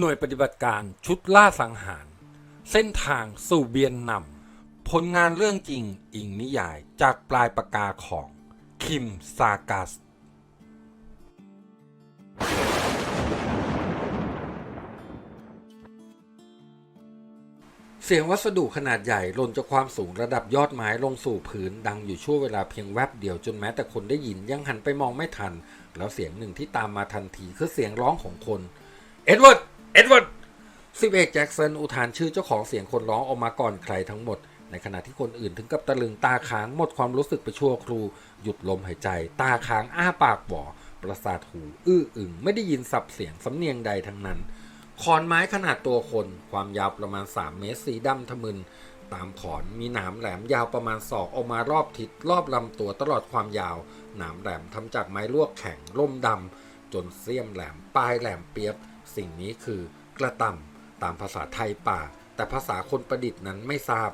หน่วยปฏิบัติการชุดล่าสังหาร เส้นทางสู่เบียนนำผลงานเรื่องจริงอิงนิยายจากปลายปากกาของ คิมซากัส เสียงวัสดุขนาดใหญ่หล่นจากความสูงระดับยอดไม้ลงสู่พื้นดังอยู่ชั่วเวลาเพียงแวบเดียวจนแม้แต่คนได้ยินยังหันไปมองไม่ทัน แล้วเสียงหนึ่งที่ตามมาทันทีคือเสียงร้องของคน เอ็ดเวิร์ด เอ็ดเวิร์ดสิบเอกแจ็คสันอุทานชื่อเจ้าของเสียงคนร้องออกมาก่อนใครทั้งหมด ในขณะที่คนอื่นถึงกับตะลึงตาค้างหมดความรู้สึกไปชั่วครู หยุดลมหายใจ ตาค้างอ้าปากบ่อประสาทหู อื้ออึงไม่ได้ยินสับเสียงสำเนียงใดทั้งนั้นขอนไม้ขนาดตัวคน ความยาวประมาณ 3 เมตรสีดำทะมึน ตามขอนมีหนามแหลมยาวประมาณศอกออกมารอบทิศรอบลำตัวตลอดความยาว หนามแหลมทำจากไม้ลวกแข็งร่มดำจนเสี้ยมแหลมปลายแหลมเปียบ สิ่งนี้คือกระตำตามภาษาไทยป่า แต่ภาษาคนประดิษฐ์นั้นไม่ทราบ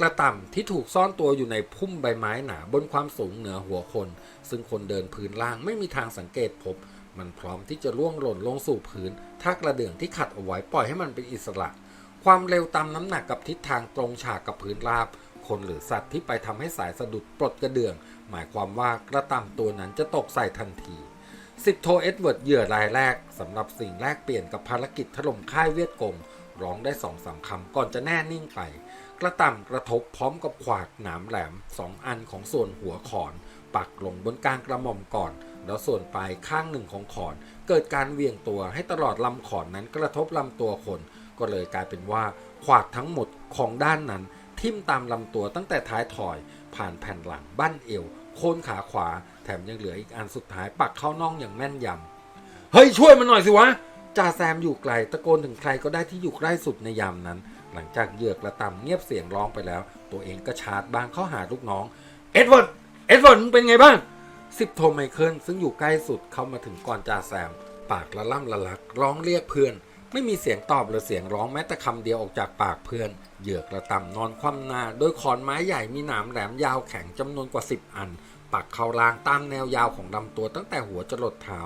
กระตำที่ถูกซ่อนตัวอยู่ในพุ่มใบไม้หนาบนความสูงเหนือหัวคน ซึ่งคนเดินพื้นล่างไม่มีทางสังเกตพบ มันพร้อมที่จะล่วงหล่นลงสู่พื้น ถ้ากระเดื่องที่ขัดเอาไว้ปล่อยให้มันเป็นอิสระ ความเร็วตามน้ำหนักกับทิศทางตรงฉากกับพื้นราบคนหรือสัตว์ที่ไปทำให้สายสะดุดปลดกระเดื่อง หมายความว่ากระตำตัวนั้นจะตกใส่ทันที สิบโทเอ็ดเวิร์ดเหยื่อรายแรกสำหรับสิ่งแรกเปลี่ยนกับภารกิจถล่มค่ายเวียดกงร้องได้สองสามคำก่อนจะแน่นิ่งไป กระต่ำกระทบพร้อมกับขวากหนามแหลมสองอันของส่วนหัวขอน ปักลงบนกลางกระหม่อมก่อน แล้วส่วนปลายข้างหนึ่งของขอน เกิดการเวียงตัวให้ตลอดลำขอนนั้นกระทบลำตัวคน ก็เลยกลายเป็นว่า ขวากทั้งหมดของด้านนั้น ทิ่มตามลำตัวตั้งแต่ท้ายถอย ผ่านแผ่นหลังบั้นเอว คนขาขวา แถมยังเหลืออีกอันสุดท้ายปักเข้าน่องอย่างแม่นยำเฮ้ยช่วยมันหน่อยสิวะจ่าแซมอยู่ไกลตะโกนถึงใครก็ได้ที่อยู่ใกล้สุดในยามนั้น หลังจากเหยือกระตำเงียบเสียงร้องไปแล้ว ตัวเองก็ชาร์จบางเข้าหาลูกน้องเอ็ดเวิร์ดเอ็ดเวิร์ดมึงเป็นไงบ้างสิบโทไมเคิลซึ่งอยู่ใกล้สุดเข้ามาถึงก่อนจ่าแซม ปากละล่ำละลักร้องเรียกเพื่อน ไม่มีเสียงตอบหรือเสียงร้องแม้แต่คำเดียวออกจากปากเพื่อน เหยือกระตำนอนคว่ำหน้าโดยขอนไม้ใหญ่มีหนามแหลมยาวแข็งจำนวนกว่าสิบอัน ปักเข้ารางตามแนวยาวของลำตัวตั้งแต่หัวจรดเท้า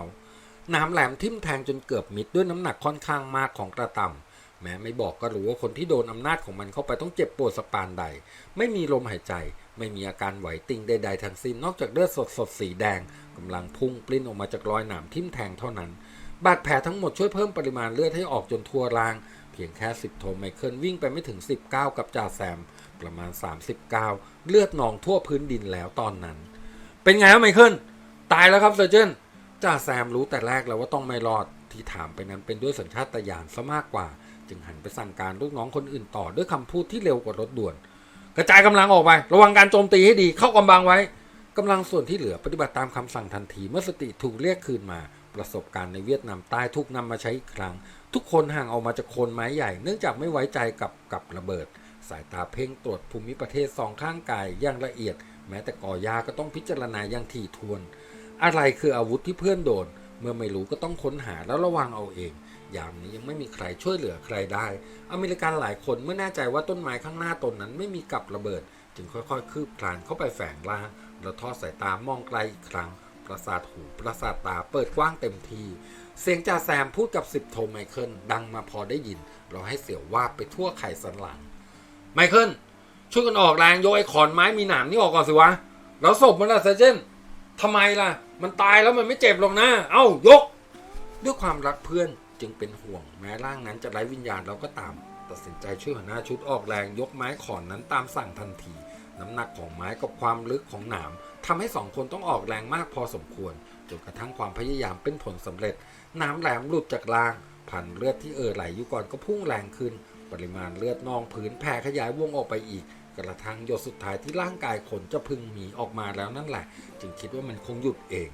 หนามแหลมทิ่มแทงจนเกือบมิดด้วยน้ำหนักค่อนข้างมากของกระตำแม้ไม่บอกก็รู้ว่าคนที่โดนอำนาจของมันเข้าไปต้องเจ็บปวดสปานใด ไม่มีลมหายใจ ไม่มีอาการไหวติงใดๆทั้งสิ้นนอกจากเลือดสดๆสีแดงกำลังพุ่งปลิ้นออกมาจากรอยหนามทิ่มแทงเท่านั้น บาดแผลทั้งหมดช่วยเพิ่มปริมาณเลือดให้ออกจนทั่วร่าง เพียงแค่สิบโทไมเคิลวิ่งไปไม่ถึง 19 กับจ่าแซม ประมาณ 39 เลือดนองทั่วพื้นดินแล้วตอนนั้น เป็นไงครับไมเคิลตายแล้วครับเซอร์เจนจ่าแซมรู้แต่แรกแล้วว่าต้องไม่รอดที่ถามไปนั้นเป็นด้วยสัญชาตญาณซะมากกว่า จึงหันไปสั่งการลูกน้องคนอื่นต่อด้วยคำพูดที่เร็วกว่ารถด่วน กระจายกำลังออกไป ระวังการโจมตีให้ดีเข้ากำบังไว้กำลังส่วนที่เหลือปฏิบัติตามคำสั่งทันทีเมื่อสติถูกเรียกคืนมา ประสบการณ์ในเวียดนามใต้ถูกนำมาใช้อีกครั้ง ทุกคนห่างออกมาจากโคนไม้ใหญ่ เนื่องจากไม่ไว้ใจกับกับระเบิด สายตาเพ่งตรวจภูมิประเทศสองข้างกายอย่างละเอียด แม้แต่กอยาก็ต้องพิจารณาอย่างถี่ถ้วน อะไรคืออาวุธที่เพื่อนโดน เมื่อไม่รู้ก็ต้องค้นหาแล้วระวังเอาเองยามนี้ยังไม่มีใครช่วยเหลือใครได้ อเมริกันหลายคนเมื่อแน่ใจว่าต้นไม้ข้างหน้าตนนั้นไม่มีกับระเบิด จึงค่อยๆ คืบคลานเข้าไปแฝงล่างแล้วทอดสายตามองไกลอีกครั้ง ประสาทหูประสาทตาเปิดกว้างเต็มที เสียงจ่าแซมพูดกับสิบโทไมเคิลดังมาพอได้ยิน เราให้เสียวว่าไปทั่วไข่สันหลัง ไมเคิลช่วยกันออกแรงโยไอ้ขอนไม้มีหนามนี่ออกก่อนสิวะ แล้วศพมันละเซอร์เจนทำไมล่ะ มันตายแล้วมันไม่เจ็บหรอกนะ เอ้ายก ด้วยความรักเพื่อนจึงเป็นห่วง แม้ร่างนั้นจะไร้วิญญาณเราก็ตาม ตัดสินใจช่วยหัวหน้าชุดออกแรงยกไม้ขอนนั้นตามสั่งทันที น้ำหนักของไม้กับความลึกของหนาม ทำให้สองคนต้องออกแรงมากพอสมควรจนกระทั่งความพยายามเป็นผลสำเร็จ น้ำแหลมหลุดจากรางผ่านเลือดที่เอ่อไหลอยู่ก่อนก็พุ่งแรงขึ้น ปริมาณเลือดนองพื้นแผ่ขยายวงออกไปอีก กระทั่งหยดสุดท้ายที่ร่างกายคนจะพึงหมีออกมาแล้วนั่นแหละ จึงคิดว่ามันคงหยุดเอง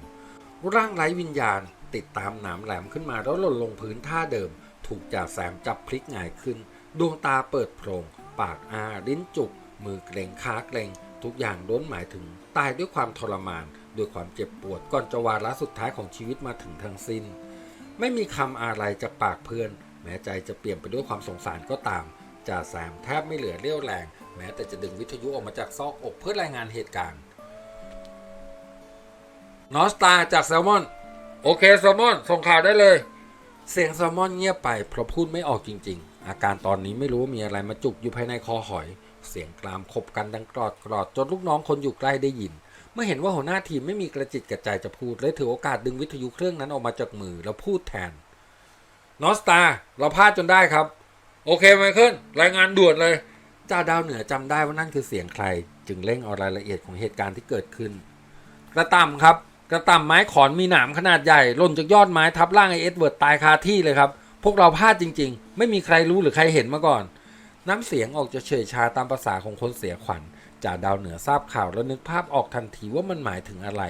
ร่างไร้วิญญาณ ติดตามหนามแหลมขึ้นมาแล้วหล่นลงพื้นท่าเดิม ถูกจ่าแซมจับพลิกหงายขึ้น ดวงตาเปิดโพรงปากอาลิ้นจุก มือเกรงขาเกรง ทุกอย่างล้นหมายถึงตายด้วยความทรมานด้วยความเจ็บปวดก่อนจะวาระสุดท้ายของชีวิตมาถึงทั้งสิ้น ไม่มีคำอะไรจากปากเพื่อน แม้ใจจะเปลี่ยนไปด้วยความสงสารก็ตามจ่าแซมแทบไม่เหลือเรี่ยวแรง แม้แต่จะดึงวิทยุออกมาจากซอกอกเพื่อรายงานเหตุการณ์นอสตาจากแซลมอน โอเคแซลมอนส่งข่าวได้เลย เสียงแซลมอนเงียบไปเพราะพูดไม่ออกจริง ๆ อาการตอนนี้ไม่รู้ว่ามีอะไรมาจุกอยู่ภายในคอหอย เสียงกรามขบกันดังกรอดกรอดจนลูกน้องคนอยู่ใกล้ได้ยิน เมื่อเห็นว่าหัวหน้าทีมไม่มีกระจิตกระใจจะพูดเลยถือโอกาสดึงวิทยุเครื่องนั้นออกมาจากมือแล้วพูดแทนนอสตาเราพลาดจนได้ครับ โอเคไมเคิลรายงานด่วนเลยจ่าดาวเหนือจำได้ว่านั่นคือเสียงใคร จึงเร่งเอารายละเอียดของเหตุการณ์ที่เกิดขึ้น กระต่ำครับ กระต่ำไม้ขอนมีหนามขนาดใหญ่ล่นจากยอดไม้ทับร่างไอเอ็ดเวิร์ดตายคาที่เลยครับ พวกเราพลาดจริง ๆ ไม่มีใครรู้หรือใครเห็นมาก่อน น้ำเสียงออกจะเฉยชาตามภาษาของคนเสียขวัญจ่าดาวเหนือทราบข่าวแล้วนึกภาพออกทันทีว่ามันหมายถึงอะไร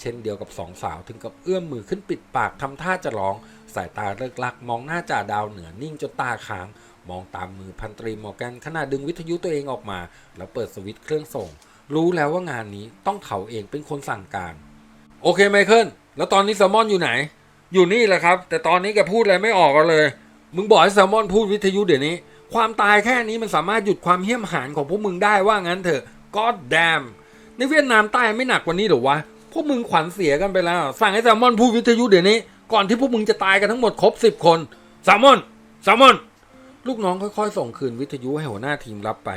เช่นเดียวกับสองสาวถึงกับเอื้อมมือขึ้นปิดปากทำท่าจะร้อง สายตาเลิกลักมองหน้าจ่าดาวเหนือนิ่งจนตาค้าง มองตามมือพันตรีมอร์แกนขณะดึงวิทยุตัวเองออกมา แล้วเปิดสวิตช์เครื่องส่ง รู้แล้วว่างานนี้ต้องเขาเองเป็นคนสั่งการ โอเคไมเคิลแล้วตอนนี้แซลมอนอยู่ไหน อยู่นี่แหละครับ แต่ตอนนี้แกพูดอะไรไม่ออกเลย มึงบอกให้แซลมอนพูดวิทยุเดี๋ยวนี้ ความตายแค่นี้มันสามารถหยุดความเหี้ยมหานของพวกมึงได้ว่างั้นเถอะ God damn ในเวียดนามใต้ไม่หนักกว่านี้เหรอวะ พวกมึงขวัญเสียกันไปแล้ว สั่งให้แซลมอนพูดวิทยุเดี๋ยวนี้ ก่อนที่พวกมึงจะตายกันทั้งหมดครบสิบคนแซลมอนแซลมอน ลูกน้องค่อยๆ ส่งคืนวิทยุให้หัวหน้าทีมรับไป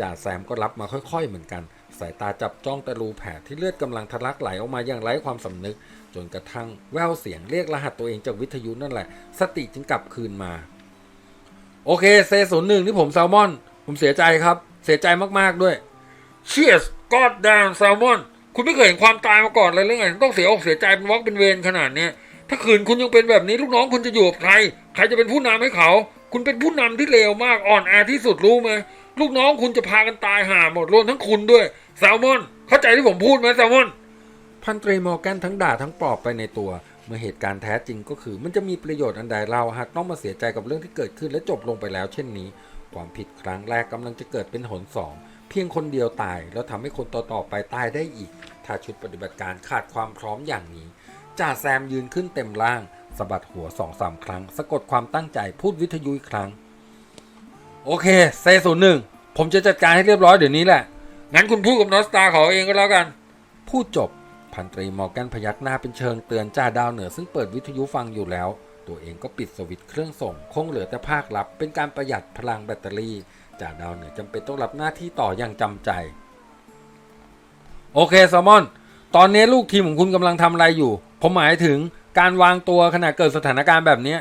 จ่าแซมก็รับมาค่อยๆ เหมือนกัน สายตาจับจ้องแตะรูแผลที่เลือดกำลังทะลักไหลออกมาอย่างไร้ความสำนึก จนกระทั่งแววเสียงเรียกรหัสตัวเองจากวิทยุนั่นแหละ สติจึงกลับคืนมา โอเคเซศูนย์หนึ่งที่ผมแซลมอน ผมเสียใจครับ เสียใจมากๆด้วยเชียสกอดแดนแซลมอน คุณไม่เคยเห็นความตายมาก่อนเลยหรือไงต้องเสียอกเสียใจเป็นวอกเป็นเวรขนาดเนี้ยถ้าคืนคุณยังเป็นแบบนี้ลูกน้องคุณจะอยู่กับใคร ใครจะเป็นผู้นำให้เขา คุณเป็นผู้นำที่เลวมากอ่อนแอที่สุดรู้ไหมลูกน้องคุณจะพากันตายห่าหมดรวมทั้งคุณด้วยแซลมอน เข้าใจที่ผมพูดไหมแซลมอนพันตรีมอร์แกนทั้งด่าทั้งปลอบไปในตัว เมื่อเหตุการณ์แท้จริงก็คือมันจะมีประโยชน์อันใดเราหากต้องมาเสียใจกับเรื่องที่เกิดขึ้นและจบลงไปแล้ว เช่นนี้ ความผิดครั้งแรกกำลังจะเกิดเป็นหนสองเพียงคนเดียวตาย แล้วทำให้คนต่อๆไปตายได้อีก ถ้าชุดปฏิบัติการขาดความพร้อมอย่างนี้จ่าแซมยืนขึ้นเต็มร่างสะบัดหัวสองสามครั้ง สะกดความตั้งใจพูดวิทยุอีกครั้ง โอเคเซศูนย์หนึ่งผมจะจัดการให้เรียบร้อยเดี๋ยวนี้แหละงั้นคุณพูดกับนอสตาขอเองก็แล้วกัน พูดจบ พันตรีมอร์แกนพยักหน้าเป็นเชิงเตือนจ่าดาวเหนือซึ่งเปิดวิทยุฟังอยู่แล้ว ตัวเองก็ปิดสวิตช์เครื่องส่ง คงเหลือแต่ภาครับเป็นการประหยัดพลังแบตเตอรี่จ่าดาวเหนือจำเป็นต้องรับหน้าที่ต่ออย่างจำใจ โอเคแซลมอน ตอนนี้ลูกทีมของคุณกำลังทำอะไรอยู่ ผมหมายถึงการวางตัวขณะเกิดสถานการณ์แบบนี้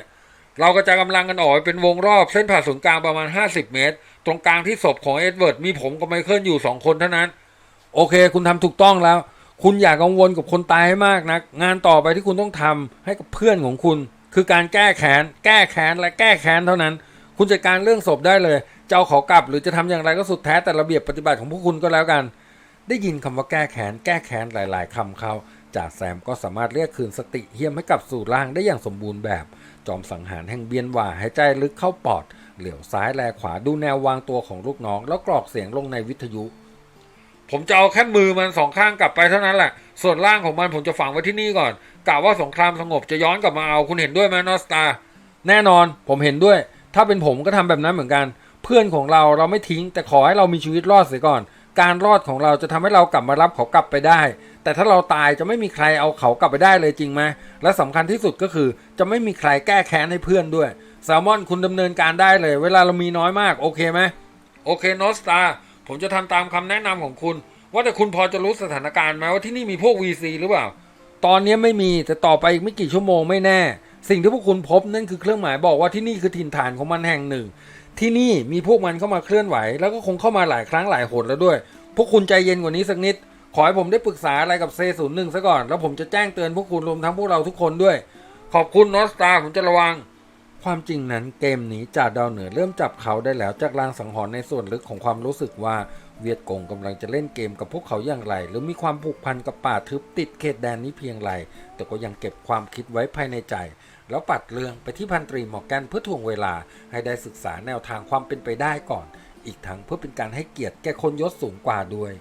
เราก็จะกำลังกันออกเป็นวงรอบเส้นผ่าศูนย์กลางประมาณ 50 เมตร ตรงกลางที่ศพของเอ็ดเวิร์ดมีผมกับไมเคิลอยู่ 2 คนเท่านั้น โอเค คุณทำถูกต้องแล้ว คุณอย่ากังวลกับคนตายให้มากนะงานต่อไปที่คุณต้องทำให้กับเพื่อนของคุณ คือการแก้แค้น แก้แค้นและแก้แค้นเท่านั้น คุณจัดการเรื่องศพได้เลยจะเอาเขากลับ หรือจะทำอย่างไรก็สุดแท้แต่ระเบียบปฏิบัติของพวกคุณก็แล้วกัน ได้ยินคำว่าแก้แค้นแก้แค้นหลาย ๆคำเขาจ่าแซมก็สามารถเรียกคืนสติเฮียมให้กลับสู่ร่างได้อย่างสมบูรณ์แบบ จอมสังหารแห่งเบียนว่าหายใจลึกเข้าปอด เหลียวซ้ายแลขวาดูแนววางตัวของลูกน้อง แล้วกรอกเสียงลงในวิทยุ ผมจะเอาแค่มือมันสองข้างกลับไปเท่านั้นแหละ ส่วนร่างของมันผมจะฝังไว้ที่นี่ก่อนกะว่าสงครามสงบจะย้อนกลับมาเอาคุณเห็นด้วยไหมนอสตาแน่นอนผมเห็นด้วย ถ้าเป็นผมก็ทำแบบนั้นเหมือนกัน เพื่อนของเราเราไม่ทิ้ง แต่ขอให้เรามีชีวิตรอดเสียก่อน การรอดของเราจะทำให้เรากลับมารับเขากลับไปได้ แต่ถ้าเราตายจะไม่มีใครเอาเขากลับไปได้เลยจริงไหมและสำคัญที่สุดก็คือ จะไม่มีใครแก้แค้นให้เพื่อนด้วยแซลมอนคุณดำเนินการได้เลย เวลาเรามีน้อยมากโอเคไหมโอเคนอสตา ผมจะทำตามคำแนะนำของคุณ ว่าแต่คุณพอจะรู้สถานการณ์ไหมว่าที่นี่มีพวก VC หรือเปล่า ตอนนี้ไม่มีแต่ต่อไปอีกไม่กี่ชั่วโมงไม่แน่ สิ่งที่พวกคุณพบนั่นคือเครื่องหมายบอกว่าที่นี่คือถิ่นฐานของมันแห่งหนึ่ง ที่นี่มีพวกมันเข้ามาเคลื่อนไหว แล้วก็คงเข้ามาหลายครั้งหลายหนแล้วด้วย พวกคุณใจเย็นกว่านี้สักนิด ขอให้ผมได้ปรึกษาอะไรกับเซศูนย์หนึ่งซะก่อน แล้วผมจะแจ้งเตือนพวกคุณรวมทั้งพวกเราทุกคนด้วย ขอบคุณนอสตาผมจะระวัง ความจริงนั้นเกมนี้จ่าดาวเหนือเริ่มจับเขาได้แล้วจากลางสังหรณ์ในส่วนลึกของความรู้สึกว่าเวียดกงกำลังจะเล่นเกมกับพวกเขาอย่างไร หรือมีความผูกพันกับป่าทึบติดเขตแดนนี้เพียงไร แต่ก็ยังเก็บความคิดไว้ภายในใจ แล้วปัดเรื่องไปที่พันตรีหมอร์แกนเพื่อทวงเวลาให้ได้ศึกษาแนวทางความเป็นไปได้ก่อน อีกทั้งเพื่อเป็นการให้เกียรติแก่คนยศสูงกว่าด้วย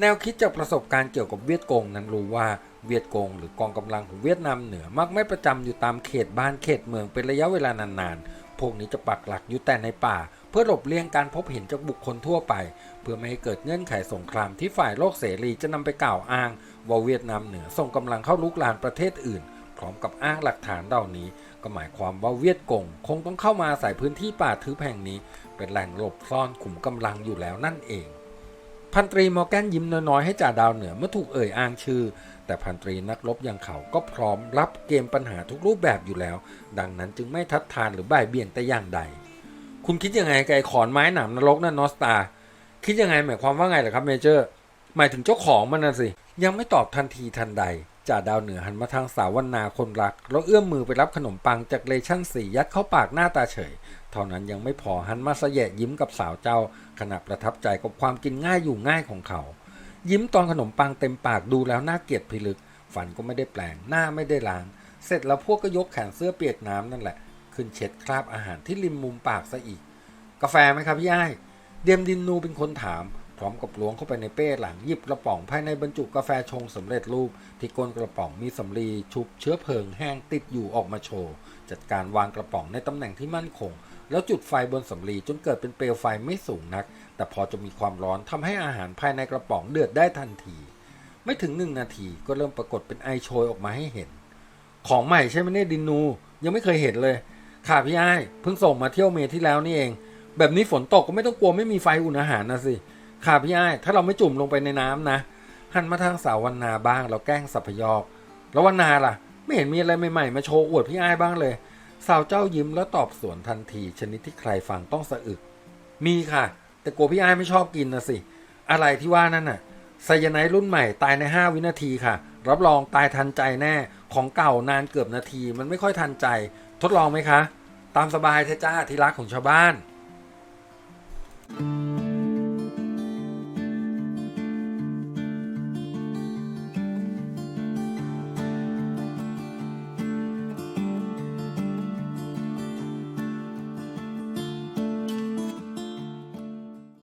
แนวคิดจากประสบการณ์เกี่ยวกับเวียดกงนั้นรู้ว่า เวียดกงหรือกองกำลังของเวียดนามเหนือมักไม่ประจำอยู่ตามเขตบ้านเขตเมืองเป็นระยะเวลานานๆ พวกนี้จะปักหลักอยู่แต่ในป่า เพื่อหลบเลี่ยงการพบเห็นจากบุคคลทั่วไป เพื่อไม่ให้เกิดเงื่อนไขสงครามที่ฝ่ายโลกเสรีจะนำไปกล่าวอ้าง ว่าเวียดนามเหนือส่งกำลังเข้าลุกลานประเทศอื่น พร้อมกับอ้างหลักฐานเหล่านี้ ก็หมายความว่าเวียดกงคงต้องเข้ามาอาศัยพื้นที่ป่าทึบแห่งนี้ เป็นแหล่งหลบซ่อนขุมกำลังอยู่แล้วนั่นเอง พันตรีมอร์แกนยิ้มน้อยๆให้จ่าดาวเหนือเมื่อถูกเอ่ยอ้างชื่อ แต่พันตรีนักรบอย่างเขาก็พร้อมรับเกมปัญหาทุกรูปแบบอยู่แล้ว ดังนั้นจึงไม่ทัดทานหรือบ่ายเบี่ยงแต่อย่างใด คุณคิดยังไงกับไอ้ขอนไม้หนามนรกนั่นนอสตา คิดยังไงหมายความว่าไงเหรอครับเมเจอร์ หมายถึงเจ้าของมันน่ะสิ ยังไม่ตอบทันทีทันใดจ่าดาวเหนือหันมาทางสาววนาคนรัก แล้วเอื้อมมือไปรับขนมปังจากเลชั่นสียัดเข้าปากหน้าตาเฉย เท่านั้นยังไม่พอหันมาเสยะยิ้มกับสาวเจ้า ขณะประทับใจกับความกินง่ายอยู่ง่ายของเขา ยิ้มตอนขนมปังเต็มปากดูแล้วน่าเกลียดพิลึกฟันก็ไม่ได้แปลงหน้าไม่ได้ล้าง เสร็จแล้วพวกก็ยกแขนเสื้อเปียกน้ำนั่นแหละ ขึ้นเช็ดคราบอาหารที่ริมมุมปากซะอีก กาแฟไหมครับพี่อ้ายเดียมดินนูเป็นคนถาม พร้อมกับล้วงเข้าไปในเป้หลังหยิบกระป๋องภายในบรรจุกาแฟชงสำเร็จรูป ที่ก้นกระป๋องมีสำลีชุบเชื้อเพลิงแห้งติดอยู่ออกมาโชว์จัดการวางกระป๋องในตำแหน่งที่มั่นคง แล้วจุดไฟบนสำลีจนเกิดเป็นเปลวไฟไม่สูงนัก แต่พอจะมีความร้อนทำให้อาหารภายในกระป๋องเดือดได้ทันที ไม่ถึงหนึ่งนาทีก็เริ่มปรากฏเป็นไอโชยออกมาให้เห็น ของใหม่ใช่ไหมเนี่ยดินนู ยังไม่เคยเห็นเลยค่ะพี่ไอ้เพิ่งส่งมาเที่ยวเมที่แล้วนี่เอง แบบนี้ฝนตกก็ไม่ต้องกลัวไม่มีไฟอุ่นอาหารนะสิค่ะพี่ไอ้ถ้าเราไม่จุ่มลงไปในน้ำนะหันมาทางสาววันนาบ้างเราแกล้งสัพยอกแล้ววันนาล่ะ ไม่เห็นมีอะไรใหม่ๆมาโชว์อวดพี่ไอ้บ้างเลย สาวเจ้ายิ้มแล้วตอบสวนทันที ชนิดที่ใครฟังต้องสะอึก มีค่ะ แต่กลัวพี่ไอ้ไม่ชอบกินนะสิ อะไรที่ว่านั่นน่ะไซยาไนรุ่นใหม่ตายใน 5 วินาทีค่ะ รับรองตายทันใจแน่ ของเก่านานเกือบนาที มันไม่ค่อยทันใจ ทดลองไหมคะ ตามสบายเทจ้าที่รักของชาวบ้าน